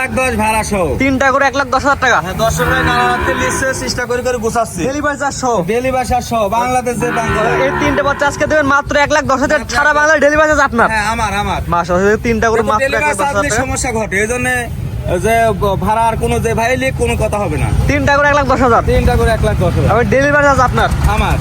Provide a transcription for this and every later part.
লাখ দশ ভাড়া সহ। তিনটা করে এক লাখ দশ হাজার টাকা। দশ দর্শক ভাই নানা লিখছে চেষ্টা করে করে গুছাচ্ছি। ডেলিভারি চার্জ সহ। ডেলিভারি চার্জ সহ বাংলাদেশ যে এই তিনটে বাচ্চা আজকে দেবেন মাত্র এক লাখ দশ হাজার। সারা বাংলায় ডেলিভারি চার্জ আপনার। হ্যাঁ আমার আমার। মাস তিনটা করে মাত্র এক লাখ দশ হাজার সমস্যা ঘটে এই জন্য যে কোনো যে ভাই লিখ কোনো কথা হবে না। তিনটা করে এক লাখ দশ হাজার? তিনটা করে এক লাখ দশ হাজার। আবার ডেলিভারি চার্জ আপনার? আমার।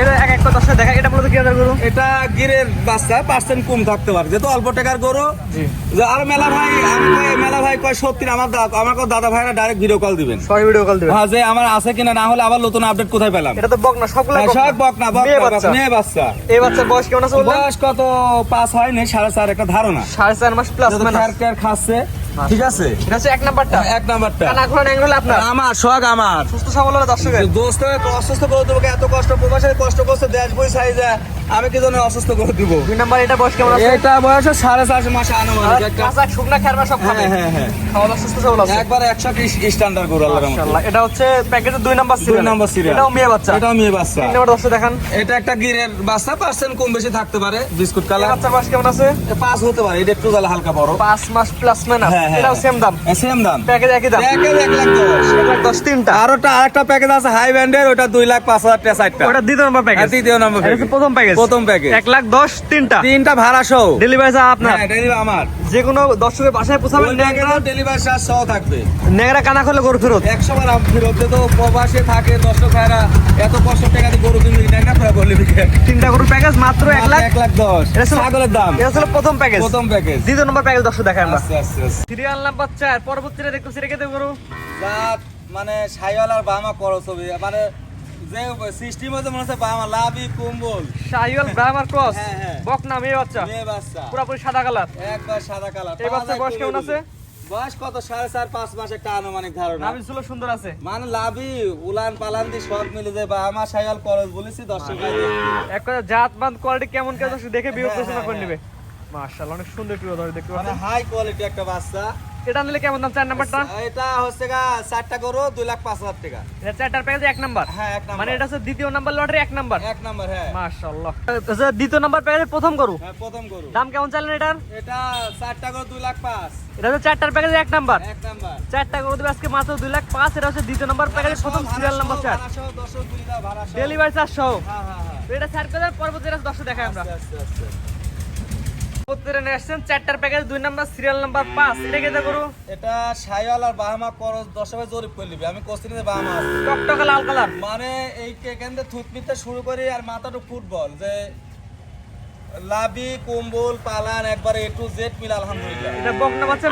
এটা এক একটা দশটা দেখা এটা বলতে কি হাজার গরু? এটা গিরের বাচ্চা পার্সেন্ট কম থাকতে পারে। যেহেতু অল্প টাকার গরু যে আর মেলা ভাই মেলা ভাই কয় সত্যি আমার আমার দাদা ভাইরা ডাইরেক্ট ভিডিও কল দিবেন। সবাই ভিডিও কল দেবে হ্যাঁ যে আমার আছে কিনা না হলে আবার নতুন আপডেট কোথায় পেলাম? এটা তো বক না সবগুলো হ্যাঁ, সব বক না মেয়ে বাচ্চা। মেয়ে বাচ্চা। বয়স কেমন আছে বয়স কত? পাস হয়নি সাড়ে চার একটা ধারণা। সাড়ে চার মাস প্লাস মানে খাচ্ছে। ঠিক আছে? এটা হচ্ছে এক নাম্বারটা? এক নাম্বারটা। কানা ঘোড়া আপনার? আমার শখ আমার। সুস্থ সবল হলে দর্শকের। দোস্ত অসুস্থ করে দেবো এত কষ্ট প্রবাসে কষ্ট করছে দেশ বই সাইজে। আমি কি জন্য অসুস্থ করে দিব? দুই নাম্বার এটা বয়স কেমন আছে? এটা বয়স সাড়ে চারশো মাসে আনুমানিক কাঁচা শুকনা খেরবা সব খাবে। হ্যাঁ হ্যাঁ হ্যাঁ। খাওয়া দাওয়া সুস্থ সবল আছে। একবার একশো স্ট্যান্ডার্ড করে রহমতে। এটা হচ্ছে প্যাকেটের দুই নাম্বার দুই নাম্বার সিরিয়াল এটাও মেয়ে বাচ্চা। এটাও মেয়ে বাচ্চা। তিন নাম্বার দর্শক দেখান। এটা একটা গিরের বাচ্চা পার্সেন্ট কম বেশি থাকতে পারে। Biscuit colour. বাচ্চার বয়স কেমন আছে? পাঁচ হতে পারে এটা একটু হালকা বড়। পাঁচ মাস প্লাস মাইনাস হ্যাঁ, হ্যাঁ, এটাও। সেম দাম। সেম দাম। প্যাকেজ একই দাম। প্যাকেজ এক লাখ দশ এক লাখ দশ তিনটা। আর ওটা আরেকটা প্যাকেজ আছে হাই ব্যান্ডের ওটা দুই লাখ পাঁচ হাজার টাকা চারটা ওটা দ্বিতীয় নাম্বার প্যাকেজ আর তৃতীয় নম্বর এটা প্রথম প্যাকেজ প্রথম প্যাকেজ এক লাখ দশ তিনটা। তিনটা ভাড়া সহ ডেলিভারি চার্জ আপনার। হ্যাঁ ডেলিভারি আমার। যে কোনো দর্শকের বাসায় পোছাবেন ন্যাংরা ডেলিভারি চার্জ সহ থাকবে? ন্যাংরা কানা করলে গরু ফেরত। একশো বার আম ফেরত তো প্রবাসে থাকে দর্শক ভাইরা এত কষ্ট টাকা দিয়ে গরু কিনবি না ফেরা বললি তিনটা গরুর প্যাকেজ মাত্র এক লাখ এক লাখ দশ। এটা ছাগলের দাম। এটা ছিল প্রথম প্যাকেজ প্রথম প্যাকেজ দ্বিতীয় নম্বর প্যাকেজ দর্শক দেখায় আমরা। আচ্ছা সিরিয়াল নাম্বার চার পরবর্তীতে দেখতেছি রেখে দেবো গরু জাত মানে সাইওয়াল আর বামা করো ছবি। মানে যে সিস্টেম হচ্ছে মনে হচ্ছে বামা লাভি কুম্বল। ব্রাহ্মার ক্রস। হ্যাঁ, হ্যাঁ। বক না মেয়ে বাচ্চা। মেয়ে বাচ্চা। পুরোপুরি সাদা কালার। একবার সাদা কালার। এই বাচ্চার বয়স কেমন আছে? বয়স কত? সাড়ে চার পাঁচ মাস একটা আনুমানিক ধারণা। নাভি ছিল সুন্দর আছে। মানে লাভি উলান পালান দিয়ে সব মিলে যায় বা আমার সাইওয়াল করস বলেছি দর্শক এক কথা জাত বাঁধ কোয়ালিটি কেমন কেমন দেখে বিয়োগ বিবেচনা করে নেবে। মাশাআল্লাহ অনেক সুন্দর প্রিয় ধরে দেখতে মানে পাচ্ছেন। হাই কোয়ালিটি একটা বাচ্চা। এটা নিলে কেমন দাম চার নাম্বারটা? এটা হচ্ছে গা চারটা করো দুই লাখ পাঁচ হাজার টাকা। এটা চারটার প্যাকেজে এক নাম্বার? হ্যাঁ এক নাম্বার। মানে এটা হচ্ছে দ্বিতীয় নাম্বার লটের এক নাম্বার? এক নাম্বার হ্যাঁ। মাশাআল্লাহ। আচ্ছা, দ্বিতীয় নাম্বার প্যাকেজে প্রথম গরু? হ্যাঁ প্রথম করো দাম কেমন চাইলেন এটার? এটা চারটা করো দুই লাখ পাঁচ। এটা হচ্ছে চারটার প্যাকেজে এক নাম্বার। এক নাম্বার। চারটা গরু দেবে আজকে মাত্র দুই লাখ পাঁচ এটা হচ্ছে দ্বিতীয় নাম্বার প্যাকেজে প্রথম সিরিয়াল নাম্বার চার। ডেলিভারি চার্জ সহ হ্যাঁ হ্যাঁ হ্যাঁ। এটা ছাড় করে পরবর্তী রাত দশটা দেখাই আমরা। আচ্ছা আচ্ছা। আচ্ছা নিয়ে আসছেন চারটার প্যাকেজ দুই নাম্বার সিরিয়াল নাম্বার পাঁচ এটা কেটে গরু এটা সাইওয়াল আর বাহামা করস দশ ভাই জরিপ করে নিবি। আমি কোশ্চিনে যে বাহামা আছে টকটকা লাল কালার। মানে এই এখান থেকে থুতমিতে শুরু করি আর মাথাটা ফুটবল যে লাবি কম্বল পালান একবারে এ টু জেড মিল আলহামদুলিল্লাহ। এটা বকনা বাচ্চা,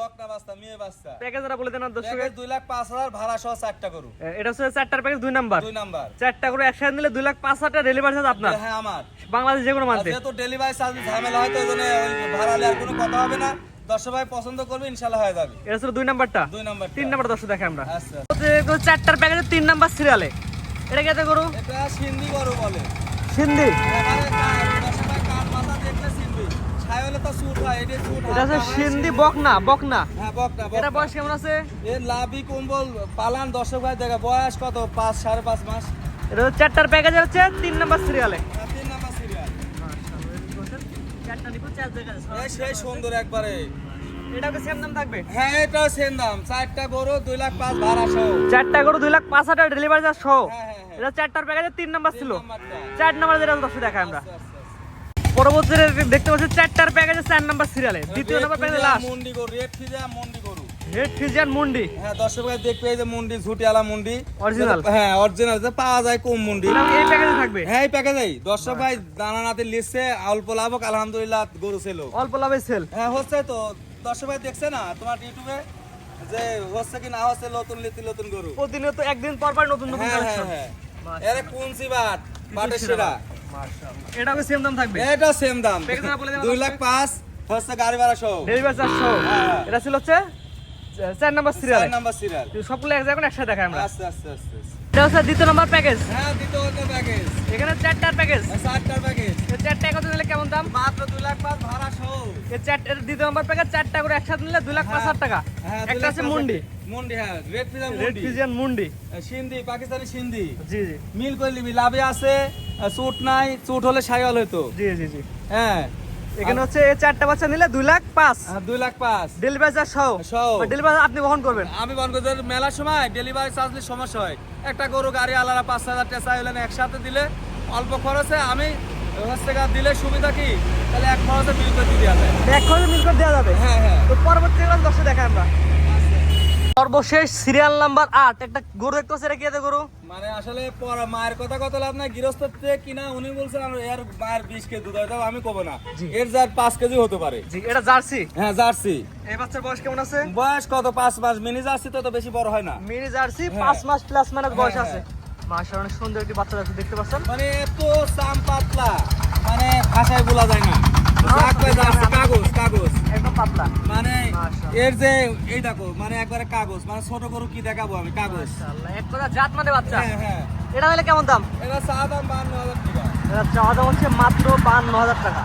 বকনা বাচ্চা মেয়ে বাচ্চা। প্যাকেজটা বলে দেন দর্শকের দুই লাখ পাঁচ হাজার ভাড়া সহ চারটা করু এটা হচ্ছে চারটার প্যাকেজ দুই নাম্বার। দুই নাম্বার। চারটা করে একসাথে নিলে দুই লাখ পাঁচ হাজার ডেলিভারি চার্জ আপনার। হ্যাঁ আমার। বাংলাদেশ যে কোনো মানতে যেহেতু ডেলিভারি চার্জ ঝামেলা হয় তো ওই জন্য ভাড়া নেওয়ার কোনো কথা হবে না। দর্শক ভাই পছন্দ করবে ইনশাল্লাহ হয়ে যাবে। এটা ছিল দুই নাম্বারটা। দুই নাম্বার তিন নাম্বার দর্শক দেখে আমরা। আচ্ছা। চারটার প্যাকেজে তিন নাম্বার সিরিয়ালে এটা কেটে গরু? এটা সিন্ধি গরু বলে। সিন্ধি এবারে কার- দর্শক ভাই কার মাথা দেখলে ছায়ালে তো হয়, এটা স্যুট এটা হচ্ছে হয়, সিন্ধি চিনবে। বকনা বকনা। হ্যাঁ, বকনা, এটা বয়স কেমন আছে? এর লাভি কম্বল পালান দর্শক ভাই দেখে বয়স কত? পাঁচ সাড়ে পাঁচ মাস। এটা হচ্ছে চারটার প্যাকেজে হচ্ছে তিন নাম্বার সিরিয়ালে হ্যাঁ, তিন নাম্বার সিরিয়াল চারটা চার এই সেই সুন্দর একবারে। হ্যাঁ চারটা গরু দুই লাখ পাঁচ হাজার ডেলিভারি চার্জ সহ। হ্যাঁ, হ্যাঁ, হ্যাঁ। এটা চারটার প্যাকেজে তিন নাম্বার ছিল। চার নাম্বার যেটা দেখায় আমরা। আচ্ছা, আচ্ছা, আচ্ছা। দেখতে পাচ্ছি চারটার প্যাকেজে চার নাম্বার সিরিয়ালে দ্বিতীয় নাম্বার প্যাকেজে লাস্ট মুন্ডি গরু রেড মুন্ডি গরু। রেড ফিজিয়ান মুন্ডি হ্যাঁ দর্শক ভাই দেখবে এই যে মুন্ডি ঝুটিয়ালা মুন্ডি Original? হ্যাঁ অরিজিনাল পাওয়া যায় কম মুন্ডি এই প্যাকেজে থাকবে? হ্যাঁ এই প্যাকেজেই দর্শক ভাই দানা নাতে লিখছে অল্প লাভক আলহামদুলিল্লাহ গরু ছিল অল্প লাভে সেল হ্যাঁ হচ্ছে তো। দর্শক ভাই দেখছে না তোমার ইউটিউবে যে হচ্ছে কি না হচ্ছে নতুন লিতি নতুন গরু? প্রতিনিয়ত একদিন পর পর নতুন নতুন হ্যাঁ হ্যাঁ কালেকশন হ্যাঁ। এরে কুনসি বাট বাটের সেরা। এটা সেম দাম থাকবে? এটা সেম দাম। প্যাকেজটা বলে দেবেন দুই লাখ পাঁচ হচ্ছে গাড়ি ভাড়া সহ। ডেলিভারি চার্জ সহ। হ্যাঁ। এটা ছিল হচ্ছে চার নাম্বার সিরিয়ালে চার নাম্বার সিরিয়াল সবগুলো এক জায়গায় একসাথে দেখায় আমরা। আস্তে আস্তে আস্তে। এটা হচ্ছে দ্বিতীয় নাম্বার প্যাকেজ হ্যাঁ দ্বিতীয় প্যাকেজ এখানে চারটার প্যাকেজ চারটার প্যাকেজ এই চারটা একত্রে নিলে কেমন দাম? মাত্র দুই লাখ পাঁচ ভাড়া সহ। এই চার এর দ্বিতীয় নাম্বার প্যাকেজ চারটা করে একসাথে নিলে দুই লাখ পাঁচ হাজার টাকা। হ্যাঁ একটা আছে মুন্ডি। মুন্ডি হ্যাঁ রেড ফিজা রেড মুন্ডি। ফিজিয়ান মুন্ডি। সিন্ধি পাকিস্তানি সিন্ধি। জি জি। মিল করে নিবি লাভে আছে। চুট নাই চুট হলে সাইওয়াল হইতো। জি জি জি। হ্যাঁ। এখানে হচ্ছে এই চারটা বাচ্চা নিলে দুই লাখ পাঁচ। হ্যাঁ, দুই লাখ পাঁচ। ডেলিভারি চার্জ সহ। সহ। ডেলিভারি আপনি বহন করবেন। আমি বনগঞ্জের মেলার সময় ডেলিভারি চার্জের সমস্যা হয়। একটা গরু গাড়ি আলাদা পাঁচ হাজার টেসা হলেন একসাথে দিলে অল্প খরচে আমি দিলে সুবিধা কি? তাহলে এক খরচে বিল করে দিয়ে দেওয়া যায়। এক খরচে মিল করে দেওয়া যাবে? হ্যাঁ হ্যাঁ। তো পরবর্তী ক্লাস দশে দেখাই আমরা। সর্বশেষ সিরিয়াল নাম্বার আট। একটা গরু দেখতে পাচ্ছি এটা কি গরু? মানে আসলে মায়ের কথা কত লাভ নাই গৃহস্থ কিনা উনি বলছেন এর মায়ের বিশ কেজি দুধ হয় আমি কব না। এর যার পাঁচ কেজি হতে পারে। জি এটা জার্সি? হ্যাঁ জার্সি। এই বাচ্চার বয়স কেমন আছে? বয়স কত? পাঁচ মাস। মিনি জার্সি তো তো বেশি বড় হয় না। মিনি জার্সি হ্যাঁ। পাঁচ মাস প্লাস মাইনাস বয়স হ্যাঁ, আছে। মাশাআল্লাহ অনেক সুন্দর একটি বাচ্চা আছে দেখতে পাচ্ছেন। মানে এত চাম পাতলা। মানে ভাষায় বলা যায় না। কাগজ কাগজ একদম পাতলা মানে মাশাআল্লাহ। এর যে এই দেখো মানে একবারে কাগজ মানে ছোট গরু কি দেখাবো আমি? কাগজ। এক কথা জাত মানে বাচ্চা। হ্যাঁ হ্যাঁ। এটা হলে কেমন দাম? এটা চা দাম বান্ন হাজার টাকা। এটা চাওয়া দাম হচ্ছে মাত্র বান্ন হাজার টাকা।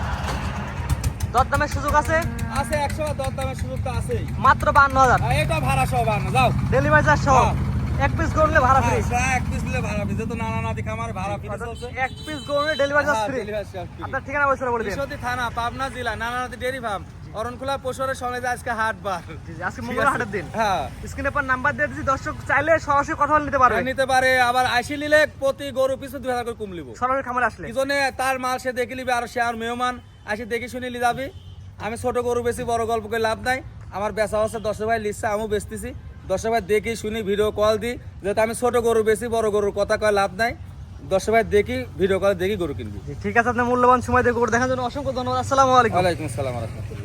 দর সুযোগ আছে? আছে একশো দর সুযোগ তো আছেই। মাত্র বান্ন হাজার। এটা ভাড়া সহ বান্ন যাও। ডেলিভারি চার্জ সহ। এক পিস করলে ভাড়া ফ্রি। হ্যাঁ, এক পিস দিলে ভাড়া ফ্রি। যেহেতু নানা নাতি খামার ভাড়া ফ্রি চলছে। এক পিস করলে ডেলিভারি চার্জ ফ্রি। আপনার ঠিকানা বলে দিন থানা পাবনা জেলা নানা নাতি ডেরি ফার্ম অরণখোলা পশুরের সঙ্গে আজকে হাট বার। জি, জি, আজকে মঙ্গল হাটের দিন। হ্যাঁ। স্ক্রিনে পর নাম্বার দিয়ে দিচ্ছি দর্শক চাইলে সরাসরি কথা নিতে পারবে। নিতে পারে আবার আইসি নিলে প্রতি গরু পিছু দুই হাজার করে কম লিব সরাসরি খামারে আসলে। জন্যে তার মাল সে দেখে নিবে আর সে আর মেহমান। আসি দেখে শুনে লি যাবি। আমি ছোট গরু বেশি বড় গল্প করে লাভ নাই। আমার বেচা হচ্ছে দশ ভাই লিখছে আমিও বেচতেছি। দশ ভাই দেখি শুনি ভিডিও কল দিই যেহেতু আমি ছোট গরু বেশি বড় গরুর কথা কয় লাভ নাই। দশ ভাই দেখি ভিডিও কল দেখি গরু কিনবি। ঠিক আছে আপনার মূল্যবান সময় দিয়ে গরু দেখার জন্য অসংখ্য ধন্যবাদ। আসসালামু আলাইকুম। ওয়ালাইকুম আসসালাম রহমতুল্লাহ।